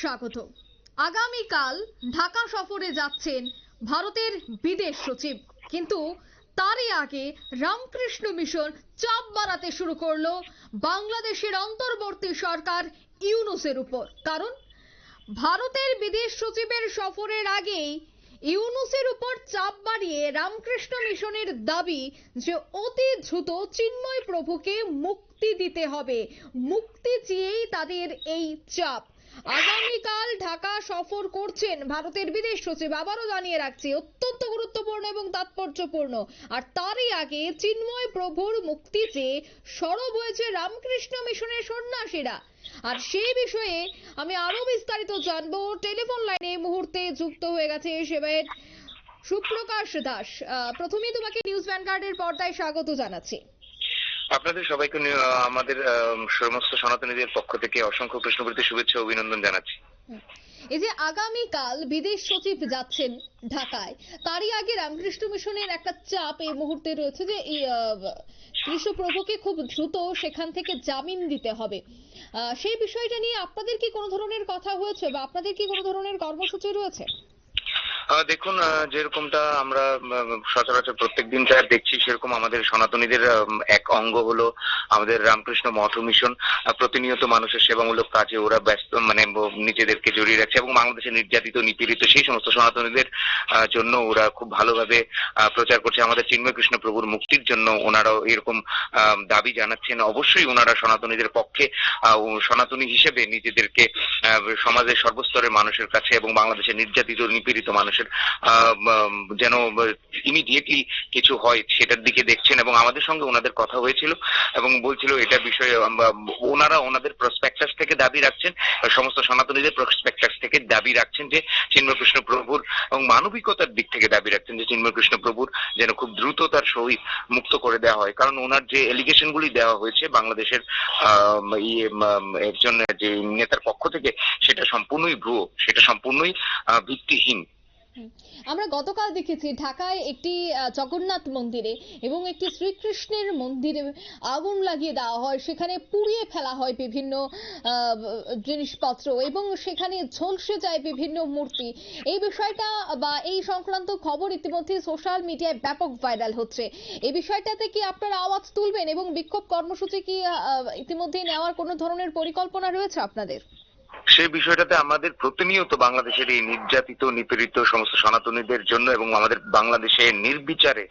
স্বাগত। আগামীকাল ঢাকা সফরে যাচ্ছেন ভারতের বিদেশ সচিব। কিন্তু তারই আগে রামকৃষ্ণ মিশন চাপ বাড়াতে শুরু করল বাংলাদেশের অন্তর্বর্তী সরকার ইউনুসের উপর। কারণ ভারতের বিদেশ সচিবের সফরের আগেই ইউনুসের উপর চাপ বাড়িয়ে রামকৃষ্ণ মিশনের দাবি যে অতি দ্রুত চিন্ময় প্রভুকে মুক্তি দিতে হবে। মুক্তি চেয়েই তাদের এই চাপ। আগামীকাল ঢাকা সফর করছেন ভারতের বিদেশ সচিব, আবারও জানিয়ে রাখছি, অত্যন্ত গুরুত্বপূর্ণ এবং তাৎপর্যপূর্ণ। আর তারই আগে চিন্ময় প্রভুর মুক্তি চেয়ে সরব হয়েছে রামকৃষ্ণ মিশনের সন্ন্যাসীরা। আর সেই বিষয়ে আমি আরও বিস্তারিত জানব। টেলিফোন লাইনে এই মুহূর্তে যুক্ত হয়ে গেছে সেবায়ের সুপ্রকাশ দাস। প্রথমেই তোমাকে নিউজ ভ্যানগার্ডের পর্দায় স্বাগত জানাচ্ছি। আপনাদের সবাইকে আমাদের সমস্ত সনাতনীদের পক্ষ থেকে অসংখ্য প্রশ্নবৃত্তি শুভেচ্ছা অভিনন্দন জানাচ্ছি। এই যে আগামীকাল বিদেশ সচিব যাচ্ছেন ঢাকায়, তারই আগে রামকৃষ্ণ মিশনের একটা চাপ এই মুহূর্তে রয়েছে যে কৃষ্ণপ্রভুকে খুব দ্রুত সেখান থেকে জামিন দিতে হবে। সেই বিষয়টা নিয়ে আপনাদের কি কোনো ধরনের কথা হয়েছে বা আপনাদের কি কোনো ধরনের কর্মসূচি রয়েছে? দেখুন যেরকমটা আমরা সচরাচর প্রত্যেকদিন যা দেখছি, সেরকম আমাদের সনাতনীদের এক অঙ্গ হলো আমাদের রামকৃষ্ণ মঠ মিশন। প্রতিনিয়ত মানুষের সেবামূলক কাজে ওরা ব্যস্ত মানে নিজেদেরকে জড়িয়ে রাখছে এবং বাংলাদেশে নির্যাতিত, নিপীড়িত সেই সমস্ত সনাতনীদের জন্য ওরা খুব ভালোভাবে প্রচার করছে। আমাদের চিন্ময় কৃষ্ণ প্রভুর মুক্তির জন্য ওনারাও এরকম দাবি জানাচ্ছেন। অবশ্যই ওনারা সনাতনীদের পক্ষে সনাতনী হিসেবে নিজেদেরকে সমাজের সর্বস্তরের মানুষের কাছে এবং বাংলাদেশের নির্যাতিত, নিপীড়িত মানুষের উম, যেন ইমিডিয়েটলি কিছু হয় সেটার দিকে দেখছেন এবং আমাদের সঙ্গে ওনাদের কথা হয়েছিল এবং বলছিল এটা বিষয়ে ওনারা ওনাদের প্রসপেক্টাস থেকে দাবি রাখছেন সমস্ত সনাতনীদের প্রসপেক্টাস থেকে দাবি রাখছেন যে চিন্ময় কৃষ্ণ প্রভুর এবং মানবিকতার দিক থেকে দাবি রাখছেন যে চিন্ময় কৃষ্ণ প্রভুর যেন খুব দ্রুত তার সহিত মুক্ত করে দেওয়া হয়। কারণ ওনার যে এলিগেশন গুলি দেওয়া হয়েছে বাংলাদেশের ইয়ে একজন যে নেতার পক্ষ থেকে সেটা সম্পূর্ণই ভুয়ো সেটা সম্পূর্ণই ভিত্তিহীন। আমরা গতকাল দেখেছি ঢাকায় একটি জগন্নাথ মন্দিরে এবং একটি শ্রীকৃষ্ণের মন্দিরে আগুন লাগিয়ে দেওয়া হয়। সেখানে পুড়িয়ে ফেলা হয় বিভিন্ন জিনিসপত্র এবং সেখানে ঝলসে যায় বিভিন্ন মূর্তি। এই বিষয়টা বা এই সংক্রান্ত খবর ইতিমধ্যে সোশ্যাল মিডিয়ায় ব্যাপক ভাইরাল হচ্ছে। এই বিষয়টাতে কি আপনারা আওয়াজ তুলবেন এবং বিক্ষোভ কর্মসূচি কি ইতিমধ্যে নেওয়ার কোনো ধরনের পরিকল্পনা রয়েছে আপনাদের? সেই বিষয়টাতে আমাদের প্রতিনিয়ত বাংলাদেশের এই নির্যাতিত, নিপীড়িত সমস্ত সনাতনীদের জন্য এবং আমাদের বাংলাদেশে নির্বিচারে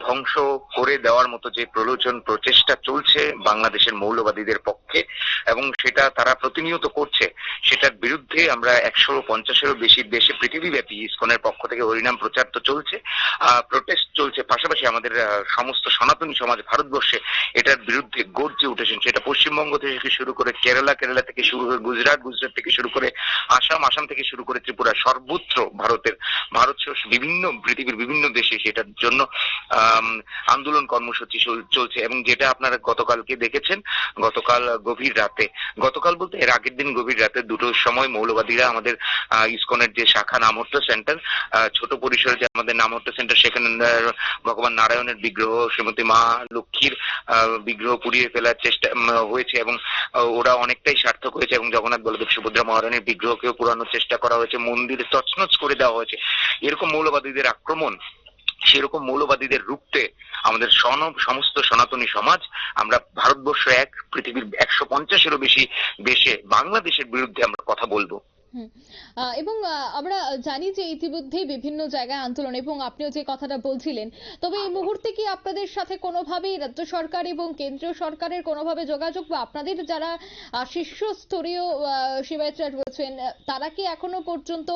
ধ্বংস করে দেওয়ার মতো যে প্রলোচন, প্রচেষ্টা চলছে বাংলাদেশের মৌলবাদীদের পক্ষে এবং সেটা তারা প্রতিনিয়ত করছে, সেটার বিরুদ্ধে আমরা একশো পঞ্চাশেরও বেশি দেশে পৃথিবীব্যাপী ইসকনের পক্ষ থেকে হরিনাম প্রচার তো চলছে আহ প্রোটেস্ট চলছে, পাশাপাশি আমাদের সমস্ত সনাতনী সমাজ ভারতবর্ষে এটার বিরুদ্ধে গর্জে উঠেছেন। সেটা পশ্চিমবঙ্গ থেকে শুরু করে কেরালা কেরালা থেকে শুরু করে গুজরাট গুজরাট থেকে শুরু করে আসাম আসাম থেকে শুরু করে ত্রিপুরা, সর্বত্র ভারতের ভারত বিভিন্ন পৃথিবীর বিভিন্ন দেশে সেটার জন্য আন্দোলন কর্মসূচি চলছে এবং যেটা আপনারা গতকালকে দেখেছেন, গতকাল গভীর রাতে। গতকাল বলতে এর আগের দিন গভীর রাতে দুটোর সময় মৌলবাদীরা আমাদের ইসকনের যে শাখা নামহট্ট সেন্টার ছোট পরিসরে যে আমাদের নামহট্ট সেন্টার, সেখানে ভগবান নারায়ণের বিগ্রহ, শ্রীমতী মা লক্ষ্মীর বিগ্রহ পুড়িয়ে ফেলার চেষ্টা হয়েছে এবং ওরা অনেকটাই সার্থক হয়েছে এবং জগন্নাথ বলদেব সুভদ্রা মহারানীর বিগ্রহকেও পুরানোর চেষ্টা করা হয়েছে, মন্দির তছনছ করে দেওয়া হয়েছে। এরকম মৌলবাদীদের আক্রমণ, সেরকম মৌলবাদীদের রুখতে আমাদের সমস্ত সনাতনী সমাজ, আমরা ভারতবর্ষ এক, পৃথিবীর একশো পঞ্চাশেরও বেশি দেশে, বাংলাদেশের বিরুদ্ধে আমরা কথা বলব। এবং আমরা জানি যে ইতিমধ্যেই বিভিন্ন জায়গায় আন্দোলন, এবং আপনিও যে কথাটা বলছিলেন, তবে এই মুহূর্তে কি আপনাদের সাথে কোনোভাবেই রাজ্য সরকার এবং কেন্দ্রীয় সরকারের কোনোভাবে যোগাযোগ বা আপনাদের যারা শীর্ষস্তরীয় সেবায়তরা রয়েছেন, তারা কি এখনও পর্যন্ত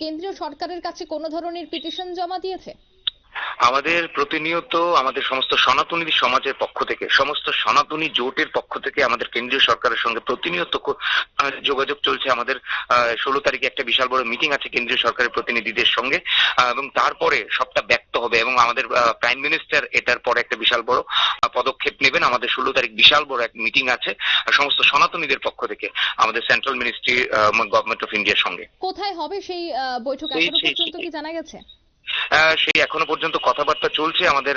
কেন্দ্রীয় সরকারের কাছে কোনো ধরনের পিটিশন জমা দিয়েছে? আমাদের প্রতিনিয়ত আমাদের সমস্ত সনাতনী সমাজের পক্ষ থেকে সমস্ত সনাতনী জোটের পক্ষ থেকে আমাদের কেন্দ্রীয় সরকারের সঙ্গে প্রতিনিয়ত যোগাযোগ চলছে। আমাদের ষোলো তারিখে একটা বিশাল বড় মিটিং আছে কেন্দ্রীয় সরকারের প্রতিনিধিদের সঙ্গে। এবং তারপরে সবটা ব্যক্ত হবে এবং আমাদের প্রাইম মিনিস্টার এটার পরে একটা বিশাল বড় পদক্ষেপ নেবেন। আমাদের ষোলো তারিখ বিশাল বড় এক মিটিং আছে সমস্ত সনাতনীদের পক্ষ থেকে আমাদের সেন্ট্রাল মিনিস্ট্রি গভর্নমেন্ট অফ ইন্ডিয়ার সঙ্গে। কোথায় হবে সেই বৈঠক? এখনও পর্যন্ত কি জানা গেছে? সেই এখনও পর্যন্ত কথাবার্তা চলছে। আমাদের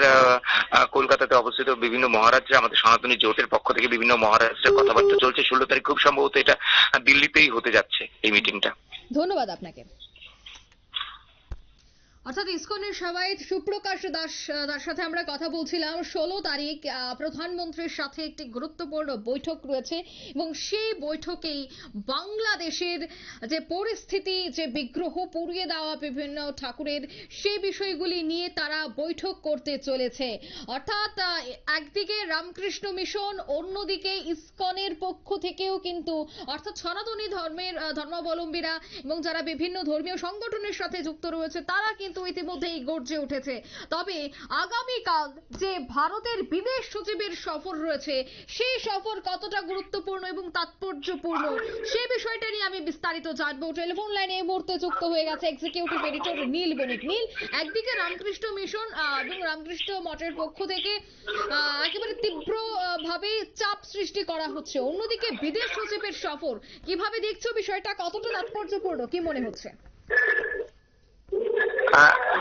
কলকাতাতে অবস্থিত বিভিন্ন মহারাজ্যে, আমাদের সনাতনী জোটের পক্ষ থেকে বিভিন্ন মহারাজ্যে কথাবার্তা চলছে। ষোলো তারিখ খুব সম্ভবত এটা দিল্লিতেই হতে যাচ্ছে এই মিটিংটা ধন্যবাদ আপনাকে। অর্থাৎ ইসকনের সবাই সুপ্রকাশ দাস তার সাথে আমরা কথা বলছিলাম। ষোলো তারিখ প্রধানমন্ত্রীর সাথে একটি গুরুত্বপূর্ণ বৈঠক রয়েছে এবং সেই বৈঠকেই বাংলাদেশের যে পরিস্থিতি, যে বিগ্রহ পুড়িয়ে দেওয়া বিভিন্ন ঠাকুরের, সেই বিষয়গুলি নিয়ে তারা বৈঠক করতে চলেছে। অর্থাৎ একদিকে রামকৃষ্ণ মিশন, অন্যদিকে ইসকনের পক্ষ থেকেও কিন্তু, অর্থাৎ সনাতনী ধর্মের ধর্মাবলম্বীরা এবং যারা বিভিন্ন ধর্মীয় সংগঠনের সাথে যুক্ত রয়েছে, তারা কিন্তু ইতিমধ্যেই গর্জে উঠেছে। তবে আগামীকাল যে ভারতের বিদেশ সচিবের সফর রয়েছে, সেই সফর কতটা গুরুত্বপূর্ণ এবং তাৎপর্যপূর্ণ সেই বিষয়টা নিয়ে আমি বিস্তারিত জানব। টেলিফোন লাইনে এই মুহূর্তে যুক্ত হয়ে গেছে এক্সিকিউটিভ এডিটর নীল বণিক। নীল, একদিকে রামকৃষ্ণ মিশন এবং রামকৃষ্ণ মঠের পক্ষ থেকে একেবারে তীব্র ভাবে চাপ সৃষ্টি করা হচ্ছে। অন্যদিকে বিদেশ সচিবের সফর, কীভাবে দেখছ বিষয়টা? কতটা তাৎপর্যপূর্ণ? কি মনে হচ্ছে?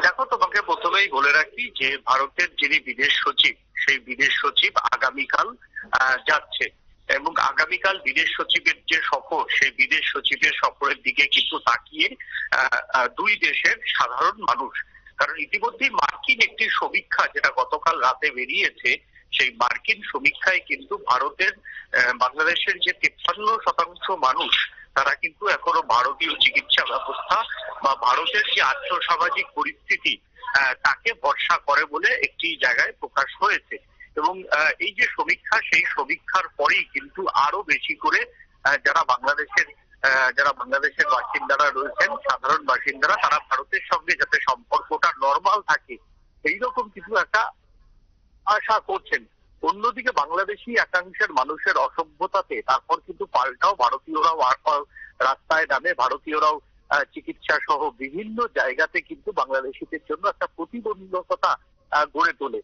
দেখো, তোমাকে প্রথমেই বলে রাখি যে ভারতের যিনি বিদেশ সচিব, সেই বিদেশ সচিব আগামীকাল যাচ্ছে। এবং আগামীকাল বিদেশ সচিবের যে সফর, সেই বিদেশ সচিবের সফরের দিকে কিন্তু তাকিয়ে দুই দেশের সাধারণ মানুষ। কারণ ইতিমধ্যেই মার্কিন একটি সমীক্ষা, যেটা গতকাল রাতে বেরিয়েছে, সেই মার্কিন সমীক্ষায় কিন্তু ভারতের বাংলাদেশের যে তিপ্পান্ন শতাংশ মানুষ, তারা কিন্তু এখনও ভারতীয় চিকিৎসা ব্যবস্থা বা ভারতের যে আর্থসামাজিক পরিস্থিতি তাকে ভরসা করে বলে একটি জায়গায় প্রকাশ হয়েছে। এবং এই যে সমীক্ষা, সেই সমীক্ষার পরেই কিন্তু আরও বেশি করে যারা বাংলাদেশের যারা বাংলাদেশের বাসিন্দারা রয়েছেন, সাধারণ বাসিন্দারা, তারা ভারতের সঙ্গে যাতে সম্পর্কটা নর্মাল থাকে এইরকম কিছু একটা আশা করছেন। অন্যদিকে বাংলাদেশি একাংশের মানুষের অসভ্যতাতে তারপর কিন্তু পাল্টাও ভারতীয়রাও রাস্তায় নামে, ভারতীয়রাও চিকিৎসা সহ বিভিন্ন জায়গাতে কিন্তু বাংলাদেশিদের জন্য একটা প্রতিবন্ধকতা গড়ে তোলে।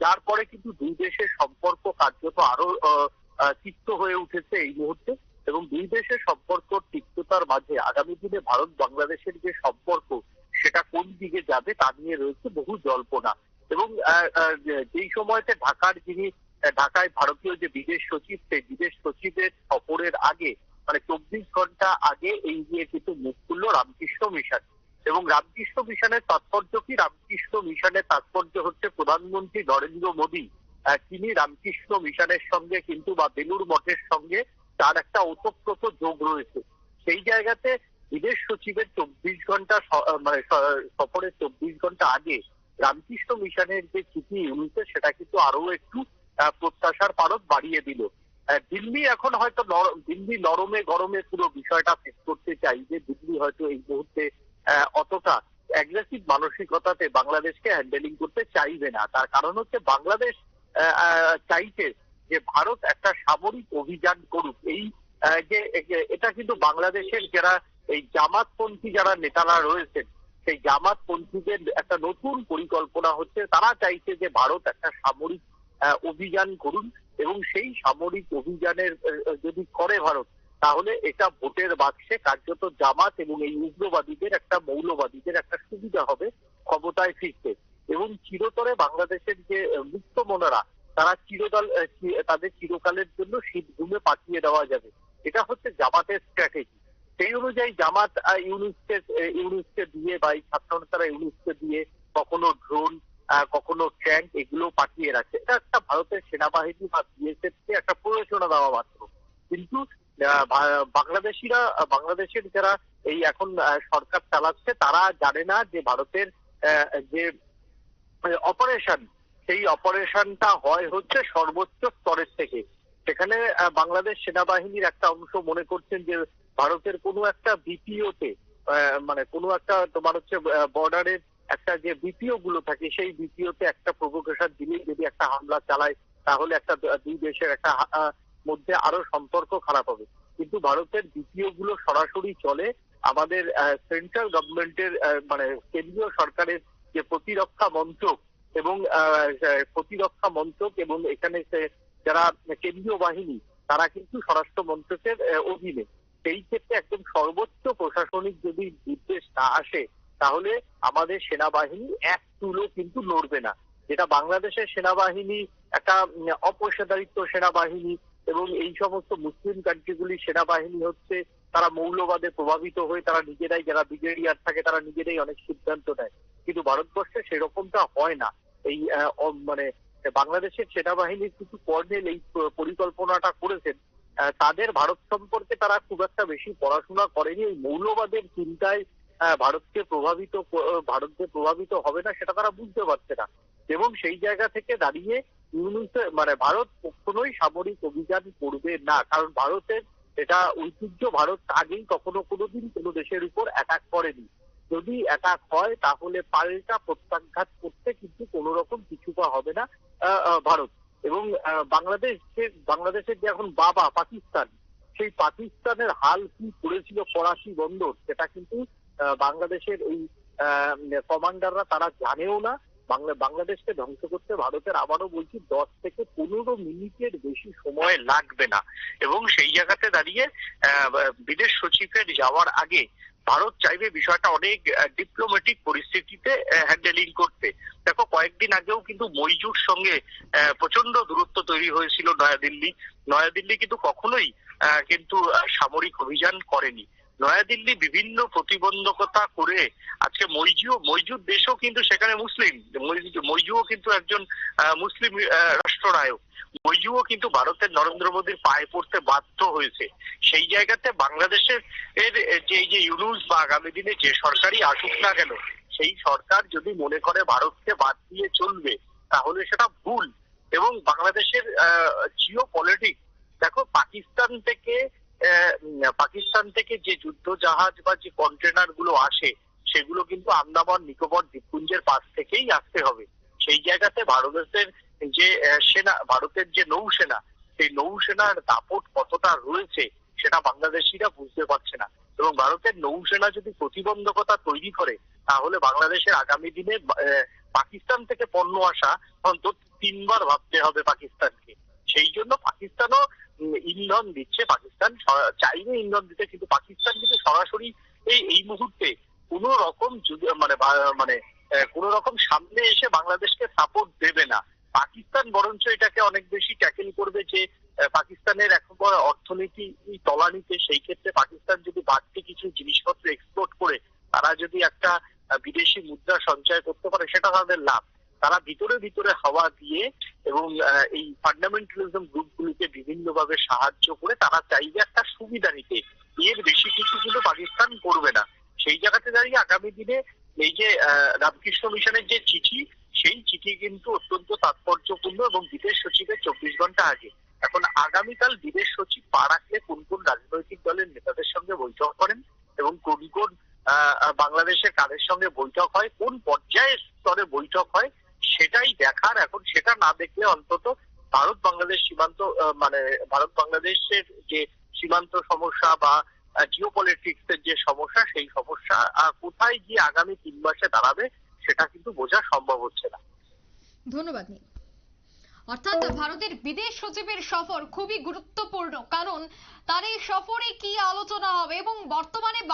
যার পরে কিন্তু দুই দেশের সম্পর্ক কার্যত আরও তিক্ত হয়ে উঠেছে এই মুহূর্তে এবং দুই দেশের সম্পর্ক তিক্ততার মাঝে আগামী দিনে ভারত বাংলাদেশের যে সম্পর্ক, সেটা কোন দিকে যাবে তা নিয়ে রয়েছে বহু জল্পনা। এবং যেই সময়তে ঢাকার যিনি, ঢাকায় ভারতীয় যে বিদেশ সচিব, সেই বিদেশ সচিবের সফরের আগে মানে চব্বিশ ঘণ্টা আগে এই নিয়ে কিন্তু মুখ খুলল রামকৃষ্ণ মিশন। এবং রামকৃষ্ণ মিশনের তাৎপর্য কি? রামকৃষ্ণ মিশনের তাৎপর্য হচ্ছে প্রধানমন্ত্রী নরেন্দ্র মোদী তিনি রামকৃষ্ণ মিশনের সঙ্গে কিন্তু বা বেলুর মঠের সঙ্গে তার একটা ওতপ্রোত যোগ রয়েছে। সেই জায়গাতে বিদেশ সচিবের চব্বিশ ঘণ্টা মানে সফরের চব্বিশ ঘণ্টা আগে রামকৃষ্ণ মিশনের যে চিঠি ইউনিসে সেটা কিন্তু আরও একটু প্রত্যাশার পারদ বাড়িয়ে দিল। দিল্লি এখন হয়তো দিল্লি নরমে গরমে পুরো বিষয়টা ফেস করতে চাই যে দিল্লি হয়তো এই মুহূর্তে অতটা অ্যাগ্রেসিভ মানসিকতাতে বাংলাদেশকে হ্যান্ডেলিং করতে চাইবে না। তার কারণ হচ্ছে বাংলাদেশ চাইছে যে ভারত একটা সামরিক অভিযান করুক। এই যে এটা কিন্তু বাংলাদেশের যারা এই জামাতপন্থী যারা নেতারা রয়েছেন, সেই জামাতপন্থীদের একটা নতুন পরিকল্পনা হচ্ছে, তারা চাইছে যে ভারত একটা সামরিক অভিযান করুন। এবং সেই সামরিক অভিযানের যদি করে ভারত, তাহলে এটা ভোটের বাক্সে কার্যত জামাত এবং এই উগ্রবাদীদের একটা মৌলবাদীদের একটা সুবিধা হবে ক্ষমতায় ফিরতে। এবং চিরতরে বাংলাদেশের যে মুক্ত মনারা, তারা চিরকাল তাদের চিরকালের জন্য শীত ঘুমে পাঠিয়ে দেওয়া যাবে। এটা হচ্ছে জামাতের স্ট্র্যাটেজি সেই অনুযায়ী জামাত ইউনুসকে ইউনুসকে দিয়ে বা এই ছাত্র নেতারা ইউনুসকে দিয়ে কখনো ড্রোন কখনো ট্যাঙ্ক এগুলো পাঠিয়ে রাখছে এটা একটা ভারতের সেনাবাহিনী বা বিএসএফ কে একটা প্রয়োজনা দেওয়া মাত্র। কিন্তু বাংলাদেশিরা, বাংলাদেশের যারা এই এখন সরকার চালাচ্ছে, তারা জানে না যে ভারতের যে অপারেশন সেই অপারেশনটা হয় হচ্ছে সর্বোচ্চ স্তরের থেকে। সেখানে বাংলাদেশ সেনাবাহিনীর একটা অংশ মনে করছেন যে ভারতের কোনো একটা বিপিওতে মানে কোনো একটা তোমার হচ্ছে বর্ডারের একটা যে বিপিও গুলো থাকে, সেই বিপিওতে একটা প্রভোকেশন দিলে যদি একটা হামলা চালায়, তাহলে একটা দুই দেশের একটা মধ্যে আরও সম্পর্ক খারাপ হবে। কিন্তু ভারতের বিপিও গুলো সরাসরি চলে আমাদের সেন্ট্রাল গভর্নমেন্টের মানে কেন্দ্রীয় সরকারের যে প্রতিরক্ষা মন্ত্রক এবং প্রতিরক্ষা মন্ত্রক এবং এখানে যারা কেন্দ্রীয় বাহিনী, তারা কিন্তু স্বরাষ্ট্র মন্ত্রকের অধীনে। সেই ক্ষেত্রে একদম সর্বোচ্চ প্রশাসনিক যদি নির্দেশ না আসে তাহলে আমাদের সেনাবাহিনী এক তুলো কিন্তু লড়বে না। যেটা বাংলাদেশের সেনাবাহিনী, একটা অপেশাদারিত্ব সেনাবাহিনী এবং এই সমস্ত মুসলিম কান্ট্রিগুলির সেনাবাহিনী হচ্ছে, তারা মৌলবাদে প্রভাবিত হয়ে তারা নিজেরাই, যারা ব্রিগেডিয়ার থাকে, তারা নিজেরাই অনেক সিদ্ধান্ত নেয়। কিন্তু ভারতবর্ষে সেরকমটা হয় না। এই মানে বাংলাদেশের সেনাবাহিনীর কিছু কর্নেল এই পরিকল্পনাটা করেছেন। তাদের ভারত সম্পর্কে তারা খুব একটা বেশি পড়াশোনা করেনি। এই মৌলবাদের চিন্তায় ভারতকে প্রভাবিত ভারতকে প্রভাবিত হবে না, সেটা তারা বুঝতে পারছে না। এবং সেই জায়গা থেকে দাঁড়িয়ে মানে ভারত কখনোই সামরিক অভিযান করবে না। কারণ ভারতের এটা ঐতিহ্য, ভারত আগেই কখনো কোনোদিন কোনো দেশের উপর অ্যাটাক করেনি। যদি অ্যাটাক হয়, তাহলে পাল্টা প্রত্যাঘাত করতে কিন্তু কোনো রকম কিছু হবে না ভারত। এবং বাংলাদেশের বাংলাদেশের যে এখন বাবা, পাকিস্তান, সেই পাকিস্তানের হাল কি করেছিল করাচি বন্দর, সেটা কিন্তু বাংলাদেশের ওই কমান্ডাররা তারা জানেও না। বাংলা, বাংলাদেশকে ধ্বংস করতে ভারতের আবারও বলছি দশ থেকে পনেরো মিনিটের বেশি সময় লাগবে না। এবং সেই জায়গাতে দাঁড়িয়ে বিদেশ সচিবের যাওয়ার আগে ভারত চাইবে বিষয়টা অনেক ডিপ্লোম্যাটিক পরিস্থিতিতে হ্যান্ডেলিং করতে। দেখো, কয়েকদিন আগেও কিন্তু মইজুর সঙ্গে প্রচণ্ড দূরত্ব তৈরি হয়েছিল নয়াদিল্লি। নয়াদিল্লি কিন্তু কখনোই কিন্তু সামরিক অভিযান করেনি। নয়াদিল্লি বিভিন্ন প্রতিবন্ধকতা করে আজকে মইজু, মইজুর দেশও কিন্তু সেখানে মুসলিম। মইজুও কিন্তু একজন মুসলিম রাষ্ট্রনায়ক। মইজুও কিন্তু ভারতের নরেন্দ্র মোদীর পায়ে পড়তে বাধ্য হয়েছে। সেই জায়গাতে বাংলাদেশের এর যে যে ইউনুস বা আগামী দিনে যে সরকারই আসুক না কেন, সেই সরকার যদি মনে করে ভারতকে বাদ দিয়ে চলবে, তাহলে সেটা ভুল। এবং বাংলাদেশের জিও পলিটিক্স দেখো, পাকিস্তান থেকে পাকিস্তান থেকে যে যুদ্ধ জাহাজ বা যে কন্টেনারগুলো আসে, সেগুলো কিন্তু আন্দামান, নিকোবর, দ্বীপপুঞ্জের পাশ থেকেই আসতে হবে। সেই জায়গাতে ভারতের যে সেনা, ভারতের যে নৌসেনা, সেই নৌসেনার দাপট কতটা রয়েছে, সেটা বাংলাদেশিরা বুঝতে পারছে না। এবং ভারতের নৌসেনা যদি প্রতিবন্ধকতা তৈরি করে, তাহলে বাংলাদেশের আগামী দিনে পাকিস্তান থেকে পণ্য আসা অন্তত তিনবার ভাবতে হবে পাকিস্তানকে। সেই জন্য পাকিস্তানও ইন্ধন দিচ্ছে পাকিস্তান চাইবে ইন্ধন দিতে কিন্তু পাকিস্তান কিন্তু সরাসরি এই এই মুহূর্তে কোন রকম মানে মানে কোন রকম সামনে এসে বাংলাদেশকে সাপোর্ট দেবে না। পাকিস্তান বরঞ্চ এটাকে অনেক বেশি ট্যাকেল করবে যে পাকিস্তানের এখন অর্থনীতি তলানিতে, সেই ক্ষেত্রে পাকিস্তান যদি বাড়তি কিছু জিনিসপত্র এক্সপোর্ট করে, তারা যদি একটা বিদেশি মুদ্রা সঞ্চয় করতে পারে, সেটা তাদের লাভ। তারা ভিতরে ভিতরে হাওয়া দিয়ে এবং এই ফান্ডামেন্টালিজম গ্রুপগুলিকে বিভিন্নভাবে সাহায্য করে তারা চাইবে একটা সুবিধা নিতে। এর বেশি কিছু কিন্তু পাকিস্তান করবে না। সেই জায়গাতে দাঁড়িয়ে আগামী দিনে এই যে রামকৃষ্ণ মিশনের যে চিঠি, সেই চিঠি কিন্তু অত্যন্ত তাৎপর্যপূর্ণ এবং বিদেশ সচিবের চব্বিশ ঘণ্টা আগে। এখন আগামীকাল বিদেশ সচিব পা কোন কোন রাজনৈতিক দলের নেতাদের সঙ্গে বৈঠক করেন এবং কোন কোন বাংলাদেশের কাদের সঙ্গে বৈঠক হয়, কোন পর্যায়ের স্তরে বৈঠক হয় সেটাই দেখার। এখন সেটা না দেখলে অন্তত ভারত বাংলাদেশ সীমান্ত মানে ভারত বাংলাদেশের যে সীমান্ত সমস্যা বা জিও পলিটিক্স এর যে সমস্যা, সেই সমস্যা কোথায় গিয়ে আগামী তিন মাসে দাঁড়াবে, সেটা কিন্তু বোঝা সম্ভব হচ্ছে না। ধন্যবাদ অর্থাৎ ভারতের বিদেশ সচিবের সফর খুবই গুরুত্বপূর্ণ, কারণ তার এই সফরে কি আলোচনা হবে এবং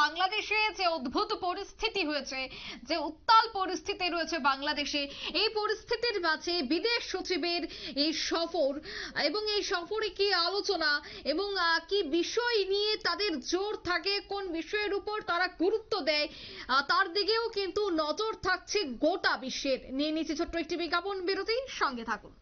বাংলাদেশে যে অদ্ভুত পরিস্থিতি হয়েছে, যে উত্তাল পরিস্থিতি রয়েছে বাংলাদেশে, এই পরিস্থিতির মাঝে বিদেশ সচিবের এই সফর এবং এই সফরে কি আলোচনা এবং কি বিষয় নিয়ে তাদের জোর থাকে, কোন বিষয়ের উপর তারা গুরুত্ব দেয় তার দিকেও কিন্তু নজর থাকছে গোটা বিশ্বের। নিয়ে নিচ্ছে ছোট্ট একটি বিজ্ঞাপন বিরতি সঙ্গে থাকুন।